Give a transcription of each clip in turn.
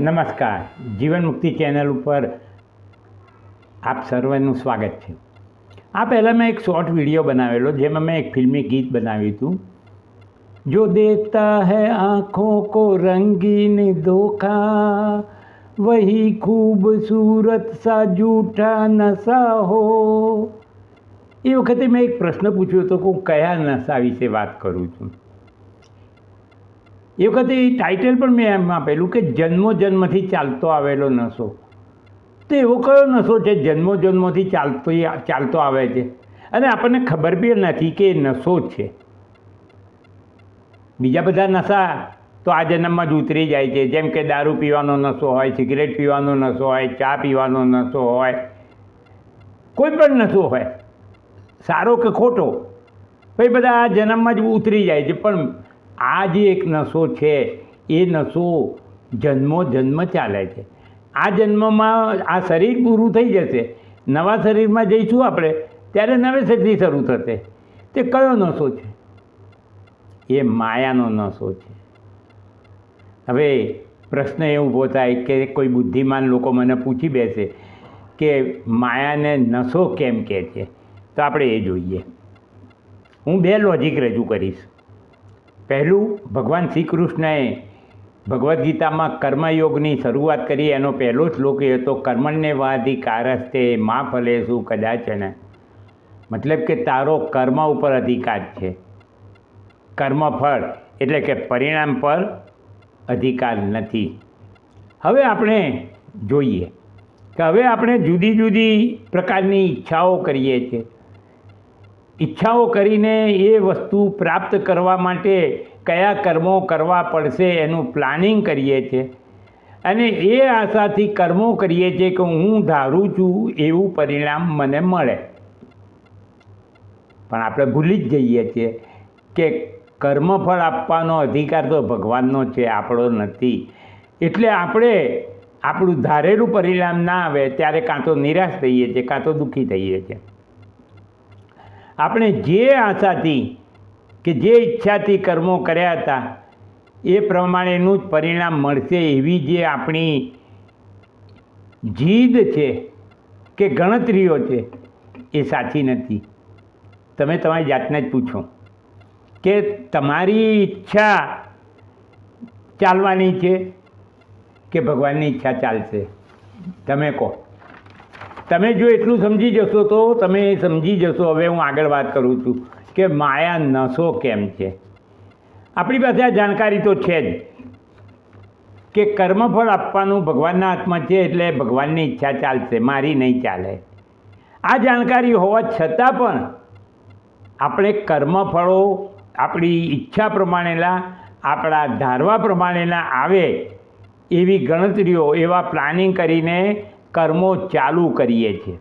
નમસ્કાર. જીવન મુક્તિ ચેનલ ઉપર આપ સર્વેનું સ્વાગત છે. આ પહેલાં મેં એક શોર્ટ વીડિયો બનાવેલો, જેમાં મેં એક ફિલ્મી ગીત બનાવ્યું હતું. જો દેતા હૈ આંખો કો રંગીન ધોખા, વહી ખૂબસૂરત સા જૂઠા નશા હો. એ વખતે મેં એક પ્રશ્ન પૂછ્યો હતો કે હું કયા નશા વિશે વાત કરું છું? એ વખતે એ ટાઇટલ પણ મેં એમ આપેલું કે જન્મો જન્મથી ચાલતો આવેલો નશો તો એવો કયો નશો છે? જન્મો જન્મોથી ચાલતો ચાલતો આવે છે. અને આપણને ખબર બી નથી કે એ નશો છે. બીજા બધા નશા તો આ જન્મમાં જ ઉતરી જાય છે. જેમ કે દારૂ પીવાનો નશો હોય, સિગરેટ પીવાનો નશો હોય, ચા પીવાનો નશો હોય, કોઈ પણ નશો હોય, સારો કે ખોટો ભાઈ બધા આ જન્મમાં જ ઉતરી જાય છે. પણ આ જે એક નશો છે, એ નશો જન્મો જન્મ ચાલે છે. આ જન્મમાં આ શરીર પૂરું થઈ જશે. નવા શરીરમાં જઈશું આપણે, ત્યારે નવેસરથી શરૂ થશે. તે કયો નશો છે? એ માયાનો નશો છે. હવે પ્રશ્ન એ ઊભો થાય કે કોઈ બુદ્ધિમાન લોકો મને પૂછી બેસે કે માયાને નશો કેમ કહે છે? તો આપણે એ જોઈએ. હું બે લોજિક રજૂ કરીશ. પહેલું ભગવાન શ્રી કૃષ્ણએ ભગવદ્ ગીતામાં કર્મયોગની શરૂઆત કરી. એનો પહેલો શ્લોક એ હતો, કર્મણ્ય વાધિકારસ્તે મા ફલેશું કદાચને. મતલબ કે તારો કર્મ ઉપર અધિકાર છે. કર્મફળ એટલે કે પરિણામ પર અધિકાર નથી. હવે આપણે જોઈએ કે હવે આપણે જુદી જુદી પ્રકારની ઈચ્છાઓ કરીએ છીએ. ઈચ્છાઓ કરીને એ વસ્તુ પ્રાપ્ત કરવા માટે કયા કર્મો કરવા પડશે એનું પ્લાનિંગ કરીએ છીએ. અને એ આશાથી કર્મો કરીએ છીએ કે હું ધારું છું એવું પરિણામ મને મળે. પણ આપણે ભૂલી જ જઈએ છીએ કે કર્મફળ આપવાનો અધિકાર તો ભગવાનનો છે, આપણો નથી. એટલે આપણે આપણું ધારેલું પરિણામ ના આવે ત્યારે કાં તો નિરાશ થઈએ છીએ, કાં તો દુઃખી થઈએ છીએ. આપણે જે આશાથી કે જે ઈચ્છાથી કર્મો કર્યા હતા, એ પ્રમાણેનું જ પરિણામ મળશે એવી જે આપણી જીદ છે કે ગણતરીઓ છે, એ સાચી નથી. તમે તમારી જાતને જ પૂછો કે તમારી ઈચ્છા ચાલવાની છે કે ભગવાનની ઈચ્છા ચાલશે? તમે કહો. તમે જો એટલું સમજી જશો તો તમે સમજી જશો. હવે હું આગળ વાત કરું છું કે માયા નશો કેમ છે? આપણી પાસે આ જાણકારી તો છે જ કે કર્મફળ આપવાનું ભગવાનના હાથમાં છે એટલે ભગવાનની ઈચ્છા ચાલશે, મારી નહીં ચાલે. આ જાણકારી હોવા છતાં પણ આપણે કર્મફળો આપણી ઈચ્છા પ્રમાણેના, આપણા ધારવા પ્રમાણેના આવે એવી ગણતરીઓ, એવા પ્લાનિંગ કરીને કર્મો ચાલુ કરીએ છીએ.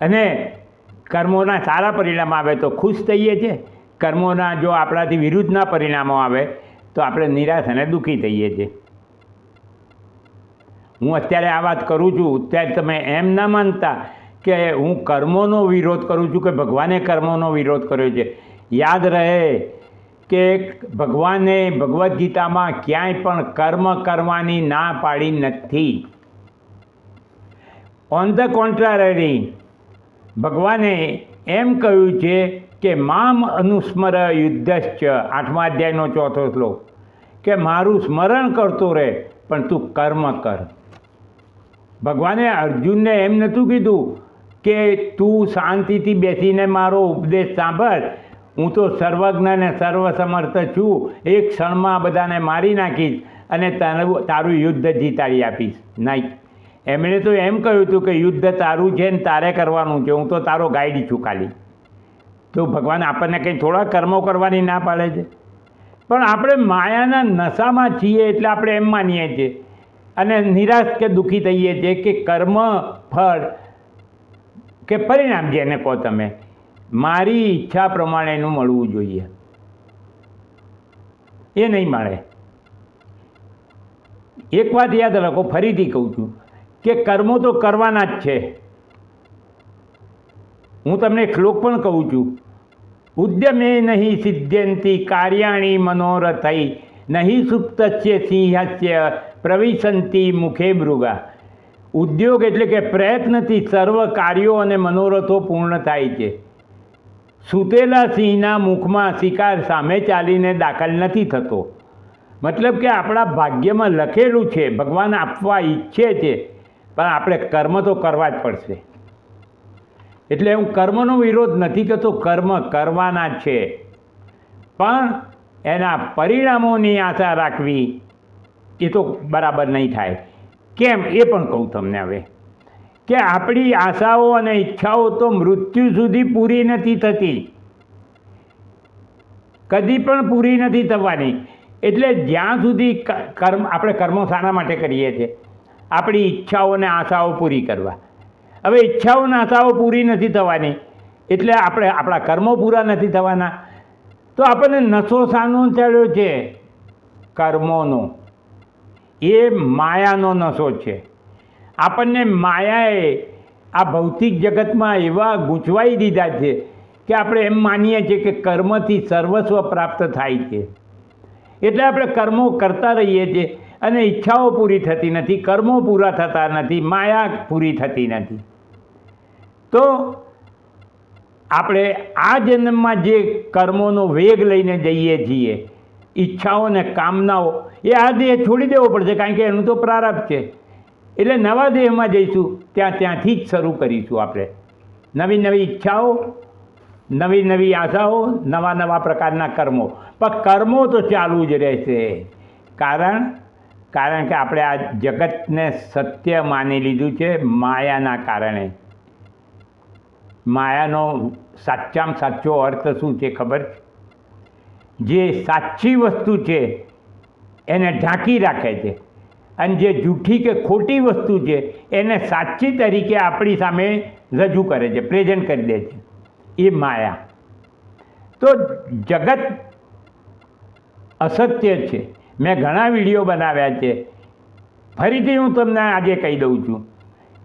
અને કર્મોના સારા પરિણામ આવે તો ખુશ થઈએ છીએ. કર્મોના જો આપણાથી વિરુદ્ધના પરિણામો આવે તો આપણે નિરાશ અને દુઃખી થઈએ છીએ. હું અત્યારે આ વાત કરું છું અત્યારે તમે એમ ના માનતા કે હું કર્મોનો વિરોધ કરું છું કે ભગવાને કર્મોનો વિરોધ કર્યો છે. યાદ રહે કે ભગવાને ભગવદ્ ગીતામાં ક્યાંય પણ કર્મ કરવાની ના પાડી નથી. ઓન ધ કોન્ટ્રારી ભગવાને એમ કહ્યું છે કે મામ અનુસ્મર યુદ્ધશ્ચ, આઠમા અધ્યાયનો ચોથો શ્લોક, કે મારું સ્મરણ કરતો રહે, પણ તું કર્મ કર. ભગવાને અર્જુનને એમ નહોતું કીધું કે તું શાંતિથી બેસીને મારો ઉપદેશ સાંભળ હું તો સર્વજ્ઞ અને સર્વસમર્થ છું. એક ક્ષણમાં બધાને મારી નાખીશ અને તારું તારું યુદ્ધ જીતાડી આપીશ. નહીં. એમણે તો એમ કહ્યું હતું કે યુદ્ધ તારું છે ને તારે કરવાનું છે. હું તો તારો ગાઈડ છું ખાલી. તો ભગવાન આપણને કંઈ થોડા કર્મો કરવાની ના પાડે છે. પણ આપણે માયાના નશામાં છીએ એટલે આપણે એમ માનીએ છીએ. અને નિરાશ કે દુઃખી થઈએ છીએ કે કર્મ, ફળ કે પરિણામ જેને કહો તમે. મારી ઈચ્છા પ્રમાણેનું મળવું જોઈએ. એ નહીં મળે એક વાત યાદ રાખો, ફરીથી કહું છું કે કર્મો તો કરવાના જ છે. હું તમને શ્લોક પણ કહું છું. ઉદ્યમે નહીં સિદ્ધ્યંતી કાર્યાણી મનોરથઈ નહીં સુપ્તસ્ય સિંહસ્ય પ્રવિશંતી મુખે મૃગા. ઉદ્યોગ એટલે કે પ્રયત્નથી સર્વ કાર્યો અને મનોરથો પૂર્ણ થાય છે. સૂતેલા સિંહના મુખમાં શિકાર સામે ચાલીને દાખલ નથી થતો. મતલબ કે આપણા ભાગ્યમાં લખેલું છે, ભગવાન આપવા ઈચ્છે છે, પણ આપણે કર્મ તો કરવા જ પડશે. એટલે હું કર્મનો વિરોધ નથી કરતો, કર્મ કરવાના છે. પણ એના પરિણામોની આશા રાખવી એ તો બરાબર નહીં થાય. કેમ? એ પણ કહું તમને હવે. કે આપણી આશાઓ અને ઈચ્છાઓ તો મૃત્યુ સુધી પૂરી નથી થતી. કદી પણ પૂરી નથી થવાની. એટલે જ્યાં સુધી કર્મ, આપણે કર્મો શાના માટે કરીએ છીએ, આપણી ઈચ્છાઓ અને આશાઓ પૂરી કરવા. હવે ઈચ્છાઓ અને આશાઓ પૂરી નથી થવાની, એટલે આપણે આપણા કર્મો પૂરા નથી થવાના. તો આપણને નશો શાનો ચડ્યો છે કર્મોનો. એ માયાનો નશો છે. આપણને માયાએ આ ભૌતિક જગતમાં એવા ગૂંચવાઈ દીધા છે કે આપણે એમ માનીએ છીએ કે કર્મથી સર્વસ્વ પ્રાપ્ત થાય છે. એટલે આપણે કર્મો કરતા રહીએ છીએ અને ઈચ્છાઓ પૂરી થતી નથી, કર્મો પૂરા થતા નથી, માયા પૂરી થતી નથી. તો આપણે આ જન્મમાં જે કર્મોનો વેગ લઈને જઈએ છીએ, ઈચ્છાઓ અને કામનાઓ, એ આ દેહ છોડી દેવો પડશે કારણ કે એનું તો પ્રારબ્ધ છે. એટલે નવા દેહમાં જઈશું, ત્યાં ત્યાંથી જ શરૂ કરીશું આપણે. નવી નવી ઈચ્છાઓ, નવી નવી આશાઓ, નવા નવા પ્રકારના કર્મો. પણ કર્મો તો ચાલુ જ રહેશે. કારણ કારણ કે આપણે આ જગતને સત્ય માની લીધું છે માયાના કારણે. માયાનો સાચામાં સાચો અર્થ શું છે ખબર? છે જે સાચી વસ્તુ છે, એને ઢાંકી રાખે છે. અને જે જૂઠી કે ખોટી વસ્તુ છે, એને સાચી તરીકે આપણી સામે રજૂ કરે છે, પ્રેઝન્ટ કરી દે છે. એ માયા. તો જગત અસત્ય છે. મેં ઘણા વીડિયો બનાવ્યા છે. ફરીથી હું તમને આજે કહી દઉં છું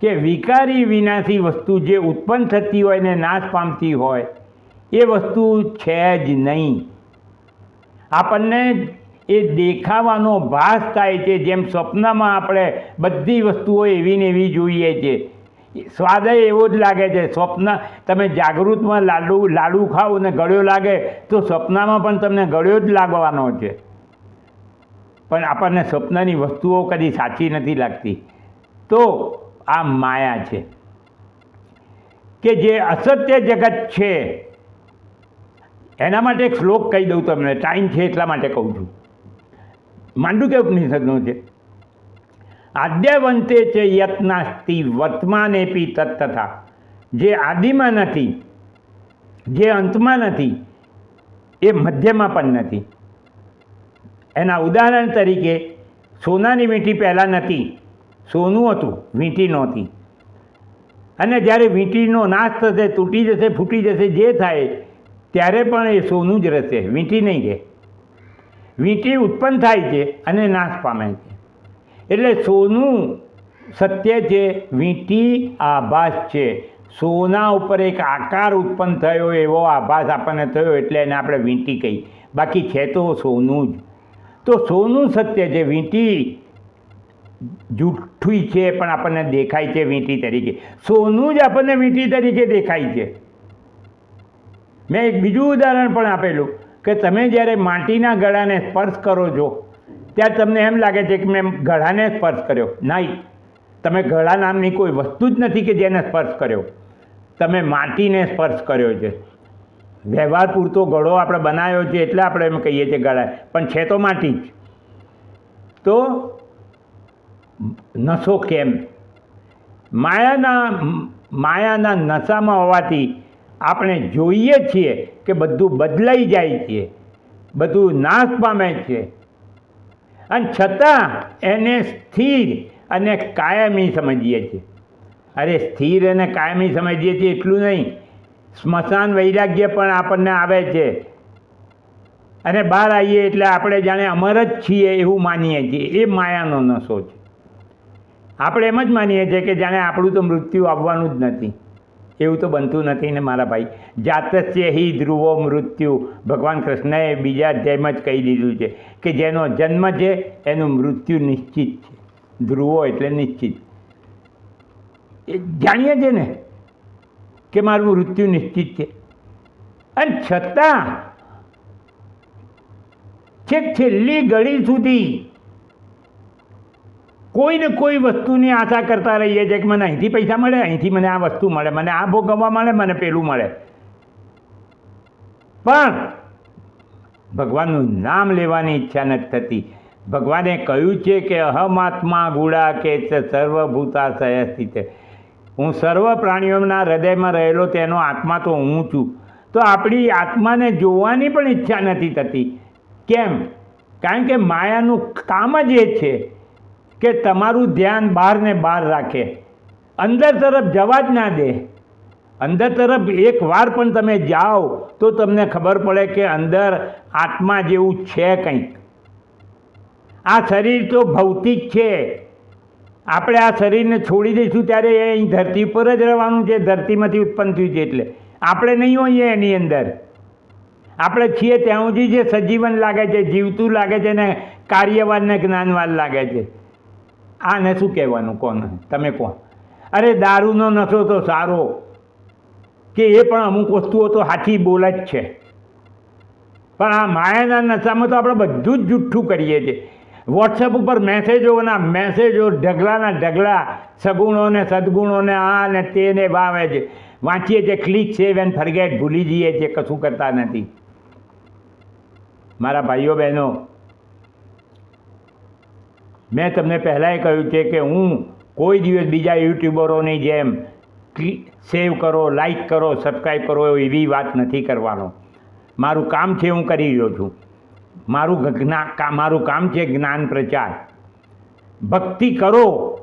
કે વિકારી વિનાશી વસ્તુ જે ઉત્પન્ન થતી હોય ને નાશ પામતી હોય, એ વસ્તુ છે જ નહીં. આપણને એ દેખાવાનો ભાસ થાય છે, જેમ સ્વપ્નમાં આપણે બધી વસ્તુઓ એવી ને એવી જોઈએ છે. સ્વાદ એવો જ લાગે છે, સ્વપ્ન તમે જાગૃતમાં લાડુ લાડુ ખાઓ ને ગળ્યો લાગે, તો સ્વપ્નમાં પણ તમને ગળ્યો જ લાગવાનો છે. પણ આપણને સ્વપ્નની વસ્તુઓ કદી સાચી નથી લાગતી. તો આ માયા છે. કે જે અસત્ય જગત છે, એના માટે એક શ્લોક કહી દઉં તમને, ટાઈમ છે એટલા માટે કહું છું. માંડુક્ય ઉપનિષદનું છે? આદ્યવંતે છે યત્નાસ્તિ વર્તમાનેપી તત્તથા જે આદિમાં નથી, જે અંતમાં નથી, એ મધ્યમાં પણ નથી. એના ઉદાહરણ તરીકે સોનાની વીંટી પહેલાં નથી, સોનું હતું, વીંટી નહોતી. અને જ્યારે વીંટીનો નાશ થશે, તૂટી જશે, ફૂટી જશે, જે થાય, ત્યારે પણ એ સોનું જ રહેશે, વીંટી નહીં રહે. વીંટી ઉત્પન્ન થાય છે અને નાશ પામે છે. એટલે સોનું સત્ય છે, વીંટી આભાસ છે. સોના ઉપર એક આકાર ઉત્પન્ન થયો, એવો આભાસ આપણને થયો, એટલે એને આપણે વીંટી કહી બાકી છે તો સોનું જ. તો સોનું સત્ય છે, વીંટી જૂઠી છે પણ આપણને દેખાય છે વીંટી તરીકે. સોનું જ આપણને વીંટી તરીકે દેખાય છે. મેં એક બીજું ઉદાહરણ પણ આપેલું. કે તમે જ્યારે માટીના ગળાને સ્પર્શ કરો છો, ત્યારે તમને એમ લાગે છે કે મેં ગળાને સ્પર્શ કર્યો. નહીં. તમે ગળા નામની કોઈ વસ્તુ જ નથી કે જેને સ્પર્શ કર્યો. તમે માટીને સ્પર્શ કર્યો છે. વ્યવહાર પૂરતો ગળો આપણે બનાવ્યો છે એટલે આપણે એમ કહીએ છીએ ગળા પણ છે તો માટી જ. તો નશો કેમ? માયાના માયાના નશામાં હોવાથી આપણે જોઈએ છીએ કે બધું બદલાઈ જાય છે. બધું નાશ પામે છે. અને છતાં એને સ્થિર અને કાયમી સમજીએ છીએ. અરે સ્થિર અને કાયમી સમજીએ છીએ એટલું નહીં. સ્મશાન વૈરાગ્ય પણ આપણને આવે છે. અને બહાર આવીએ એટલે આપણે જાણે અમર જ છીએ એવું માનીએ છીએ. એ માયાનો નશો છે. આપણે એમ જ માનીએ છીએ કે જાણે આપણું તો મૃત્યુ આવવાનું જ નથી. એવું તો બનતું નથી ને મારા ભાઈ. જાતસ્ય હિ ધ્રુવો મૃત્યુ. ભગવાન કૃષ્ણએ બીજા જેમ જ કહી દીધું છે કે જેનો જન્મ છે, એનું મૃત્યુ નિશ્ચિત છે. ધ્રુવો એટલે નિશ્ચિત. એ જાણીએ છે ને કે મારું મૃત્યુ નિશ્ચિત છે. અને છતાં છેક છેલ્લી ઘડી સુધી કોઈ ને કોઈ વસ્તુની આશા કરતા રહીએ છીએ કે મને અહીંથી પૈસા મળે, અહીંથી મને આ વસ્તુ મળે, મને આ ભોગવવા મળે, મને પેલું મળે. પણ ભગવાનનું નામ લેવાની ઈચ્છા નથી થતી. ભગવાને કહ્યું છે કે અહમાત્મા ગુડા કે સર્વભૂતા સહસ્થિત. સ્થિત હું સર્વ પ્રાણીઓના હૃદયમાં રહેલો તેનો આત્મા તો હું છું. તો આપણી આત્માને જોવાની પણ ઈચ્છા નથી થતી. કેમ? કારણ કે માયાનું કામ જ એ છે કે તમારું ધ્યાન બહારને બહાર રાખે. અંદર તરફ જવા જ ના દે. અંદર તરફ એક વાર પણ તમે જાઓ તો તમને ખબર પડે કે અંદર આત્મા જેવું છે કંઈક. આ શરીર તો ભૌતિક છે. આપણે આ શરીરને છોડી દઈશું ત્યારે એ અહીં ધરતી ઉપર જ રહેવાનું છે. ધરતીમાંથી ઉત્પન્ન થયું છે એટલે. આપણે નહીં હોઈએ એની અંદર. આપણે છીએ ત્યાં સુધી જે સજીવન લાગે છે, જીવતું લાગે છે ને કાર્યવાન ને જ્ઞાનવાન લાગે છે. આને શું કહેવાનું? કોને તમે કહો. અરે દારૂનો નશો તો સારો. કે એ પણ અમુક વસ્તુઓ તો હાથી બોલ જ છે. પણ આ માયાના નશામાં તો આપણે બધું જ જુઠ્ઠું કરીએ છીએ. વોટ્સએપ ઉપર મેસેજોના મેસેજો ઢગલાના ઢગલા, સગુણોને સદગુણોને આ ને તેને વાવે છે. વાંચીએ છીએ ક્લિક સેવ એન્ડ ફરગેટ ભૂલી જઈએ છીએ, કશું કરતા નથી. મારા ભાઈઓ બહેનો મેં તમને પહેલાંય કહ્યું છે કે હું કોઈ દિવસ બીજા યુટ્યુબરોની જેમ સેવ કરો, લાઈક કરો, સબસ્ક્રાઈબ કરો એવી વાત નથી કરવાનો. મારું કામ છે હું કરી રહ્યો છું. મારું જ્ઞા મારું કામ છે જ્ઞાન પ્રચાર. ભક્તિ કરો,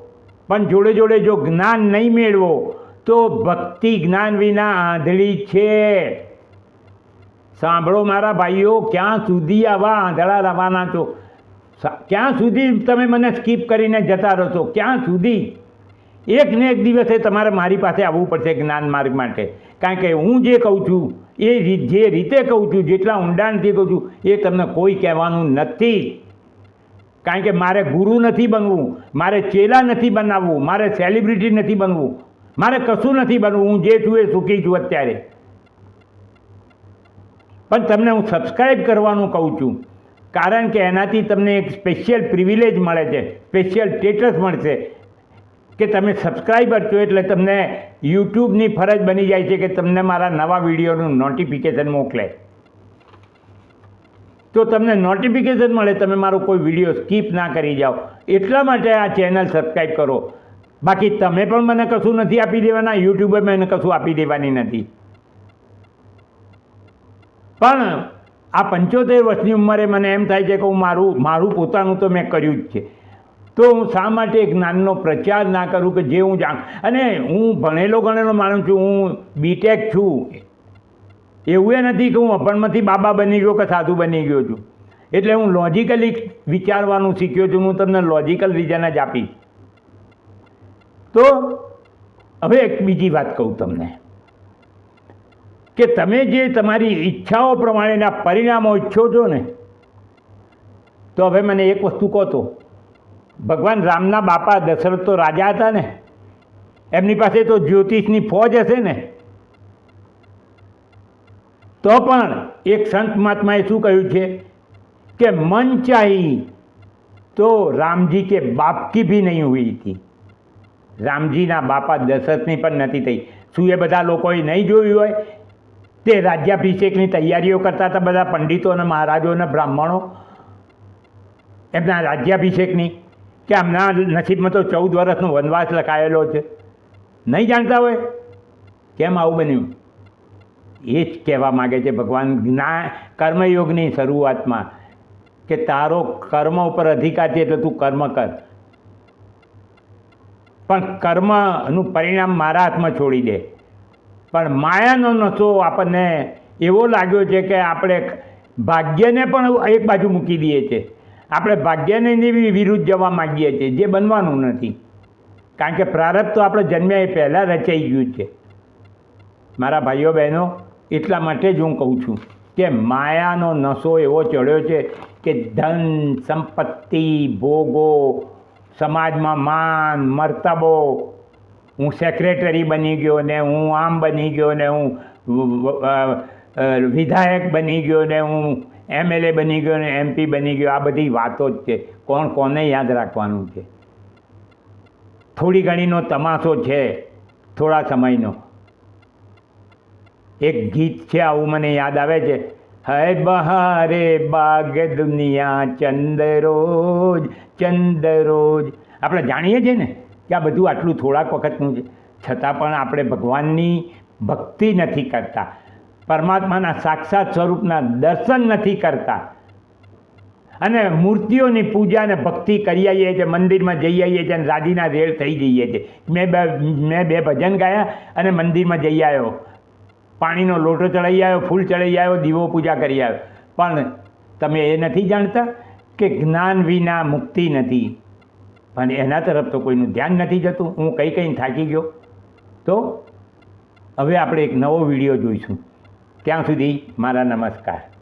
પણ જોડે જોડે જો જ્ઞાન નહીં મેળવો, તો ભક્તિ જ્ઞાન વિના આંધળી છે. સાંભળો મારા ભાઈઓ, ક્યાં સુધી આવા આંધળા રહેવાના છો? ક્યાં સુધી તમે મને સ્કીપ કરીને જતા રહો છો? ક્યાં સુધી? એક ને એક દિવસે તમારે મારી પાસે આવવું પડશે જ્ઞાન માર્ગ માટે. કારણ કે હું જે કહું છું, એ જે રીતે કહું છું, જેટલા ઊંડાણથી કહું છું, એ તમને કોઈ કહેવાનું નથી. કારણ કે મારે ગુરુ નથી બનવું, મારે ચેલા નથી બનાવવું, મારે સેલિબ્રિટી નથી બનવું, મારે કશું નથી બનવું. હું જે છું એ સુખી છું અત્યારે. પણ તમને હું સબસ્ક્રાઈબ કરવાનું કહું છું. કારણ કે એનાથી તમને એક સ્પેશિયલ પ્રિવિલેજ મળે છે સ્પેશિયલ સ્ટેટસ મળશે કે તમે સબસ્ક્રાઈબર છો એટલે તમને યુટ્યુબની ફરજ બની જાય છે કે તમને મારા નવા વિડીયોનું નોટિફિકેશન મોકલે. તો તમને નોટિફિકેશન મળે, તમે મારો કોઈ વીડિયો સ્કીપ ના કરી જાઓ. એટલા માટે આ ચેનલ સબસ્ક્રાઈબ કરો. બાકી તમે પણ મને કશું નથી આપી દેવાના, યુટ્યુબે મને કશું આપી દેવાની નથી. પણ આ પંચોતેર વર્ષની ઉંમરે મને એમ થાય છે કે હું મારું મારું પોતાનું તો મેં કર્યું જ છે. તો હું શા માટે જ્ઞાનનો પ્રચાર ના કરું કે જે હું જાણ? અને હું ભણેલો ગણેલો માણસ છું, હું બીટેક છું. એવું એ નથી કે હું અભણમાંથી બાબા બની ગયો કે સાધુ બની ગયો છું. એટલે હું લોજિકલી વિચારવાનું શીખ્યો છું, હું તમને લોજિકલ રીઝન જ આપીશ. તો હવે એક બીજી વાત કહું તમને. કે તમે જે તમારી ઈચ્છાઓ પ્રમાણેના પરિણામો ઈચ્છો છો ને, તો હવે મને એક વસ્તુ કહો તો, ભગવાન રામના બાપા દશરથ તો રાજા હતા ને, એમની પાસે તો જ્યોતિષની ફોજ હશે ને, તો પણ એક સંત મહાત્માએ શું કહ્યું છે કે મન ચાહી તો રામજી કે બાપકી ભી નહીં હુઈ હતી. રામજીના બાપા દશરથની પણ નથી થઈ. શું એ બધા લોકોએ નહીં જોયું હોય? તે રાજ્યાભિષેકની તૈયારીઓ કરતા હતા બધા પંડિતો અને મહારાજો અને બ્રાહ્મણો. એમના રાજ્યાભિષેકની, કે આમના નસીબમાં તો ચૌદ વર્ષનો વનવાસ લખાયેલો છે. નહીં જાણતા હોય? કેમ આવું બન્યું? એ જ કહેવા માગે છે ભગવાન જ્ઞા કર્મયોગની શરૂઆતમાં, કે તારો કર્મ ઉપર અધિકાર છે એટલે તું કર્મ કર. પણ કર્મનું પરિણામ મારા હાથમાં છોડી દે. પણ માયાનો નશો આપણને એવો લાગ્યો છે કે આપણે ભાગ્યને પણ એક બાજુ મૂકી દઈએ છીએ આપણે ભાગ્યને વિરુદ્ધ જવા માગીએ છીએ, જે બનવાનું નથી. કારણ કે પ્રારબ્ધ તો આપણે જન્મ્યા એ પહેલાં રચાઈ ગયું છે. મારા ભાઈઓ બહેનો, એટલા માટે જ હું કહું છું કે માયાનો નશો એવો ચડ્યો છે કે ધન, સંપત્તિ, ભોગો, સમાજમાં માન, મર્તબો હું સેક્રેટરી બની ગયો ને હું આમ બની ગયો ને હું વિધાયક બની ગયો ને હું એમએલએ બની ગયો ને એમપી બની ગયો. આ બધી વાતો જ છે. કોણ કોને યાદ રાખવાનું છે? થોડી ઘણીનો તમાશો છે, થોડા સમયનો. એક ગીત છે આવું મને યાદ આવે છે. હૈ બહારે બાગ દુનિયા ચંદ રોજ ચંદ રોજ. આપણે જાણીએ છીએ ને? કે આ બધું આટલું થોડાક વખતનું છે છતાં પણ આપણે ભગવાનની ભક્તિ નથી કરતા. પરમાત્માના સાક્ષાત સ્વરૂપના દર્શન નથી કરતા. અને મૂર્તિઓની પૂજા અને ભક્તિ કરી આવીએ છીએ, મંદિરમાં જઈ આવીએ છીએ અને રાજીના રેડ થઈ જઈએ છીએ. મેં બે મેં બે ભજન ગાયા અને મંદિરમાં જઈ આવ્યો. પાણીનો લોટો ચડાઈ આવ્યો, ફૂલ ચડાવી આવ્યો, દીવો પૂજા કરી આવ્યો. પણ તમે એ નથી જાણતા કે જ્ઞાન વિના મુક્તિ નથી. પણ એના તરફ તો કોઈનું ધ્યાન નથી જતું. હું કંઈ કંઈ થાકી ગયો. તો હવે આપણે એક નવો વીડિયો જોઈશું. ત્યાં સુધી મારા નમસ્કાર.